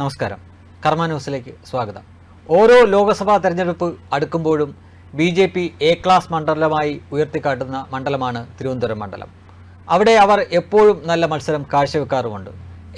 നമസ്കാരം. കർമ്മ ന്യൂസിലേക്ക് സ്വാഗതം. ഓരോ ലോക്സഭാ തെരഞ്ഞെടുപ്പ് അടുക്കുമ്പോഴും B J P A class മണ്ഡലമായി ഉയർത്തിക്കാട്ടുന്ന മണ്ഡലമാണ് തിരുവനന്തപുരം മണ്ഡലം. അവിടെ അവർ എപ്പോഴും നല്ല മത്സരം കാഴ്ചവെക്കാറുമുണ്ട്.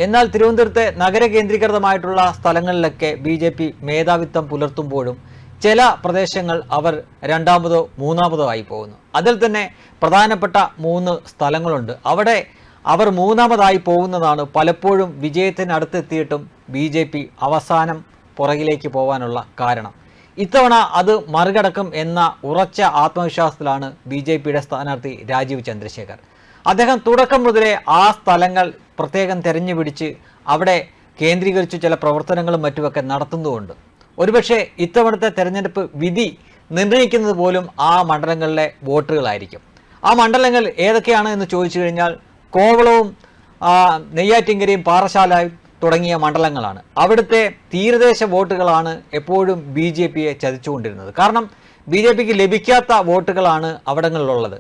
എന്നാൽ തിരുവനന്തപുരത്തെ നഗര കേന്ദ്രീകൃതമായിട്ടുള്ള സ്ഥലങ്ങളിലൊക്കെ ബി ജെ പി മേധാവിത്വം പുലർത്തുമ്പോഴും ചില പ്രദേശങ്ങൾ അവർ രണ്ടാമതോ മൂന്നാമതോ ആയി പോകുന്നു. അതിൽ തന്നെ പ്രധാനപ്പെട്ട മൂന്ന് സ്ഥലങ്ങളുണ്ട്. അവിടെ അവർ മൂന്നാമതായി പോകുന്നതാണ് പലപ്പോഴും വിജയത്തിനടുത്തെത്തിയിട്ടും ബി ജെ പി അവസാനം പുറകിലേക്ക് പോകാനുള്ള കാരണം. ഇത്തവണ അത് മറികടക്കും എന്ന ഉറച്ച ആത്മവിശ്വാസത്തിലാണ് ബി ജെ പിയുടെ സ്ഥാനാർത്ഥി രാജീവ് ചന്ദ്രശേഖർ. അദ്ദേഹം തുടക്കം മുതലേ ആ സ്ഥലങ്ങൾ പ്രത്യേകം തെരഞ്ഞു പിടിച്ച് അവിടെ കേന്ദ്രീകരിച്ച് ചില പ്രവർത്തനങ്ങളും മറ്റുമൊക്കെ നടത്തുന്നുമുണ്ട്. ഒരുപക്ഷെ ഇത്തവണത്തെ തെരഞ്ഞെടുപ്പ് വിധി നിർണയിക്കുന്നത് പോലും ആ മണ്ഡലങ്ങളിലെ വോട്ടുകളായിരിക്കും. ആ മണ്ഡലങ്ങൾ ഏതൊക്കെയാണ് എന്ന് ചോദിച്ചു കഴിഞ്ഞാൽ കോവളവും നെയ്യാറ്റിങ്കരയും പാറശാല തുടങ്ങിയ മണ്ഡലങ്ങളാണ്. അവിടുത്തെ തീരദേശ വോട്ടുകളാണ് എപ്പോഴും ബി ജെ പിയെ ചതിച്ചുകൊണ്ടിരുന്നത്. കാരണം ബി ജെ പിക്ക് ലഭിക്കാത്ത വോട്ടുകളാണ് അവിടങ്ങളിലുള്ളത്.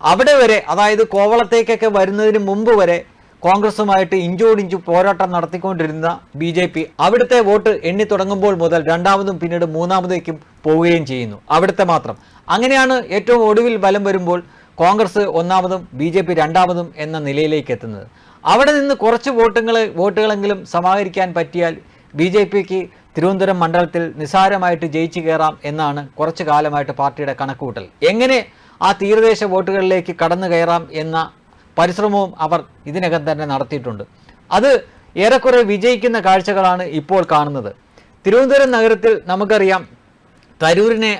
അവിടെ വരെ അതായത് കോവളത്തേക്കൊക്കെ വരുന്നതിന് മുമ്പ് വരെ കോൺഗ്രസുമായിട്ട് ഇഞ്ചോടിഞ്ചു പോരാട്ടം നടത്തിക്കൊണ്ടിരുന്ന ബി ജെ പി അവിടുത്തെ വോട്ട് എണ്ണി തുടങ്ങുമ്പോൾ മുതൽ രണ്ടാമതും പിന്നീട് മൂന്നാമതേക്കും പോവുകയും ചെയ്യുന്നു. അവിടുത്തെ മാത്രം. അങ്ങനെയാണ് ഏറ്റവും ഒടുവിൽ ബലം വരുമ്പോൾ കോൺഗ്രസ് ഒന്നാമതും ബി ജെ പി രണ്ടാമതും എന്ന നിലയിലേക്ക് എത്തുന്നത്. അവിടെ നിന്ന് കുറച്ച് വോട്ടുകൾ വോട്ടുകളെങ്കിലും സമാഹരിക്കാൻ പറ്റിയാൽ ബി ജെ പിക്ക് തിരുവനന്തപുരം മണ്ഡലത്തിൽ നിസ്സാരമായിട്ട് ജയിച്ചു കയറാം എന്നാണ് കുറച്ചു കാലമായിട്ട് പാർട്ടിയുടെ കണക്കുകൂട്ടൽ. എങ്ങനെ ആ തീരദേശ വോട്ടുകളിലേക്ക് കടന്നു കയറാം എന്ന പരിശ്രമവും അവർ ഇതിനകം തന്നെ നടത്തിയിട്ടുണ്ട്. അത് ഏറെക്കുറെ വിജയിക്കുന്ന കാഴ്ചകളാണ് ഇപ്പോൾ കാണുന്നത്. തിരുവനന്തപുരം നഗരത്തിൽ നമുക്കറിയാം തരൂരിനെ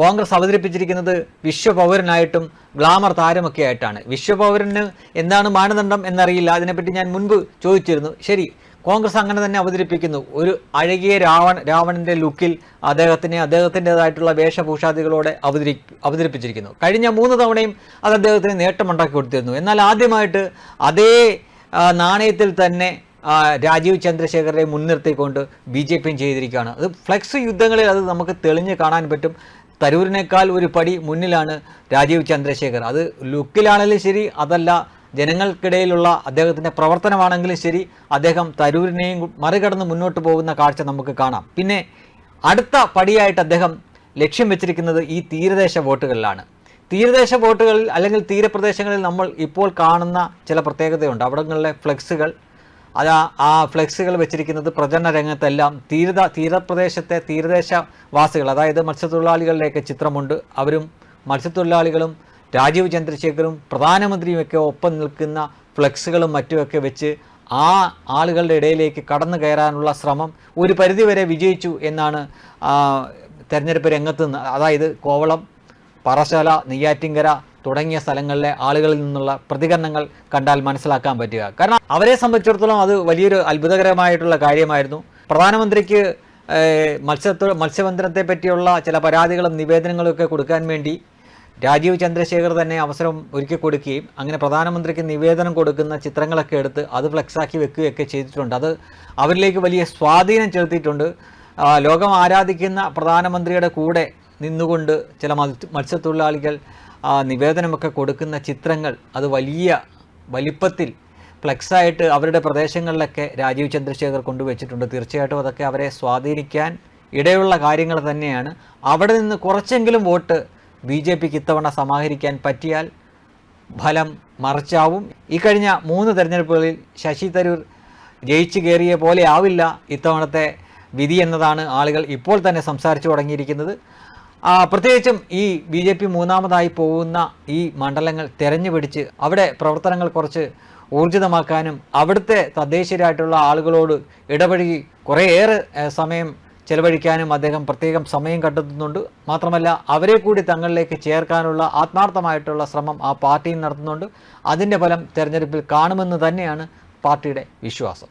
കോൺഗ്രസ് അവതരിപ്പിച്ചിരിക്കുന്നത് വിശ്വപൗരനായിട്ടും ഗ്ലാമർ താരമൊക്കെ ആയിട്ടാണ്. വിശ്വപൗരന് എന്താണ് മാനദണ്ഡം എന്നറിയില്ല. അതിനെപ്പറ്റി ഞാൻ മുൻപ് ചോദിച്ചിരുന്നു. ശരി കോൺഗ്രസ് അങ്ങനെ തന്നെ അവതരിപ്പിക്കുന്നു. ഒരു അഴകിയ രാവൺ രാവണന്റെ ലുക്കിൽ അദ്ദേഹത്തിനെ അദ്ദേഹത്തിന്റെതായിട്ടുള്ള വേഷഭൂഷാദികളോടെ അവതരി അവതരിപ്പിച്ചിരിക്കുന്നു. കഴിഞ്ഞ മൂന്ന് തവണയും അത് അദ്ദേഹത്തിന് നേട്ടമുണ്ടാക്കി കൊടുത്തിരുന്നു. എന്നാൽ ആദ്യമായിട്ട് അതേ നാണയത്തിൽ തന്നെ രാജീവ് ചന്ദ്രശേഖരനെ മുൻനിർത്തിക്കൊണ്ട് ബി ജെ പിയും ചെയ്തിരിക്കുകയാണ്. അത് ഫ്ലെക്സ് യുദ്ധങ്ങളിൽ അത് നമുക്ക് തെളിഞ്ഞ് കാണാൻ പറ്റും. തരൂരിനേക്കാൾ ഒരു പടി മുന്നിലാണ് രാജീവ് ചന്ദ്രശേഖർ. അത് ലുക്കിലാണെങ്കിലും ശരി അതല്ല ജനങ്ങൾക്കിടയിലുള്ള അദ്ദേഹത്തിന്റെ പ്രവർത്തനമാണെങ്കിലും ശരി അദ്ദേഹം തരൂരിനെയും മറികടന്ന് മുന്നോട്ട് പോകുന്ന കാഴ്ച നമുക്ക് കാണാം. പിന്നെ അടുത്ത പടിയായിട്ട് അദ്ദേഹം ലക്ഷ്യം വെച്ചിരിക്കുന്നത് ഈ തീരദേശ വോട്ടുകളിലാണ്. തീരദേശ വോട്ടുകളിൽ അല്ലെങ്കിൽ തീരപ്രദേശങ്ങളിൽ നമ്മൾ ഇപ്പോൾ കാണുന്ന ചില പ്രത്യേകതയുണ്ട്. അവിടങ്ങളിലെ ഫ്ലെക്സുകൾ അത് ആ- ഫ്ലെക്സുകൾ വെച്ചിരിക്കുന്നത് പ്രചരണ രംഗത്തെല്ലാം തീരത തീരപ്രദേശത്തെ തീരദേശവാസികൾ അതായത് മത്സ്യത്തൊഴിലാളികളുടെയൊക്കെ ചിത്രമുണ്ട്. അവരും മത്സ്യത്തൊഴിലാളികളും രാജീവ് ചന്ദ്രശേഖരും പ്രധാനമന്ത്രിയുമൊക്കെ ഒപ്പം നിൽക്കുന്ന ഫ്ലെക്സുകളും മറ്റുമൊക്കെ വെച്ച് ആ ആളുകളുടെ ഇടയിലേക്ക് കടന്നു കയറാനുള്ള ശ്രമം ഒരു പരിധിവരെ വിജയിച്ചു എന്നാണ് തെരഞ്ഞെടുപ്പ് രംഗത്ത് നിന്ന്. അതായത് കോവളം പറശാല നെയ്യാറ്റിങ്കര തുടങ്ങിയ സ്ഥലങ്ങളിലെ ആളുകളിൽ നിന്നുള്ള പ്രതികരണങ്ങൾ കണ്ടാൽ മനസ്സിലാക്കാൻ പറ്റുക. കാരണം അവരെ സംബന്ധിച്ചിടത്തോളം അത് വലിയൊരു അത്ഭുതകരമായിട്ടുള്ള കാര്യമായിരുന്നു. പ്രധാനമന്ത്രിക്ക് മത്സ്യ മത്സ്യബന്ധനത്തെ പറ്റിയുള്ള ചില പരാതികളും നിവേദനങ്ങളും ഒക്കെ കൊടുക്കാൻ വേണ്ടി രാജീവ് ചന്ദ്രശേഖർ തന്നെ അവസരം ഒരുക്കി കൊടുക്കുകയും അങ്ങനെ പ്രധാനമന്ത്രിക്ക് നിവേദനം കൊടുക്കുന്ന ചിത്രങ്ങളൊക്കെ എടുത്ത് അത് ഫ്ലെക്സാക്കി വെക്കുകയൊക്കെ ചെയ്തിട്ടുണ്ട്. അത് അവരിലേക്ക് വലിയ സ്വാധീനം ചെലുത്തിയിട്ടുണ്ട്. ലോകം ആരാധിക്കുന്ന പ്രധാനമന്ത്രിയുടെ കൂടെ നിന്നുകൊണ്ട് ചില മത്സ്യ മത്സ്യത്തൊഴിലാളികൾ നിവേദനമൊക്കെ കൊടുക്കുന്ന ചിത്രങ്ങൾ അത് വലിയ വലിപ്പത്തിൽ ഫ്ലെക്സായിട്ട് അവരുടെ പ്രദേശങ്ങളിലൊക്കെ രാജീവ് ചന്ദ്രശേഖർ കൊണ്ടുവച്ചിട്ടുണ്ട്. തീർച്ചയായിട്ടും അതൊക്കെ അവരെ സ്വാധീനിക്കാൻ ഇടയുള്ള കാര്യങ്ങൾ തന്നെയാണ്. അവിടെ നിന്ന് കുറച്ചെങ്കിലും വോട്ട് ബി ജെ പിക്ക് ഇത്തവണ സമാഹരിക്കാൻ പറ്റിയാൽ ഫലം മറിച്ചാവും. ഈ കഴിഞ്ഞ മൂന്ന് തെരഞ്ഞെടുപ്പുകളിൽ ശശി തരൂർ ജയിച്ചു കയറിയ പോലെ ആവില്ല ഇത്തവണത്തെ വിധി എന്നതാണ് ആളുകൾ ഇപ്പോൾ തന്നെ സംസാരിച്ചു തുടങ്ങിയിരിക്കുന്നത്. പ്രത്യേകിച്ചും ഈ ബി ജെ പി മൂന്നാമതായി പോകുന്ന ഈ മണ്ഡലങ്ങൾ തെരഞ്ഞു പിടിച്ച് അവിടെ പ്രവർത്തനങ്ങൾ കുറച്ച് ഊർജിതമാക്കാനും അവിടുത്തെ തദ്ദേശീയരായിട്ടുള്ള ആളുകളോട് ഇടപഴകി കുറേയേറെ സമയം ചെലവഴിക്കാനും അദ്ദേഹം പ്രത്യേകം സമയം കണ്ടെത്തുന്നുണ്ട്. മാത്രമല്ല അവരെ കൂടി തങ്ങളിലേക്ക് ചേർക്കാനുള്ള ആത്മാർത്ഥമായിട്ടുള്ള ശ്രമം ആ പാർട്ടിയും നടത്തുന്നുണ്ട്. അതിന്റെ ഫലം തെരഞ്ഞെടുപ്പിൽ കാണുമെന്ന് തന്നെയാണ് പാർട്ടിയുടെ വിശ്വാസം.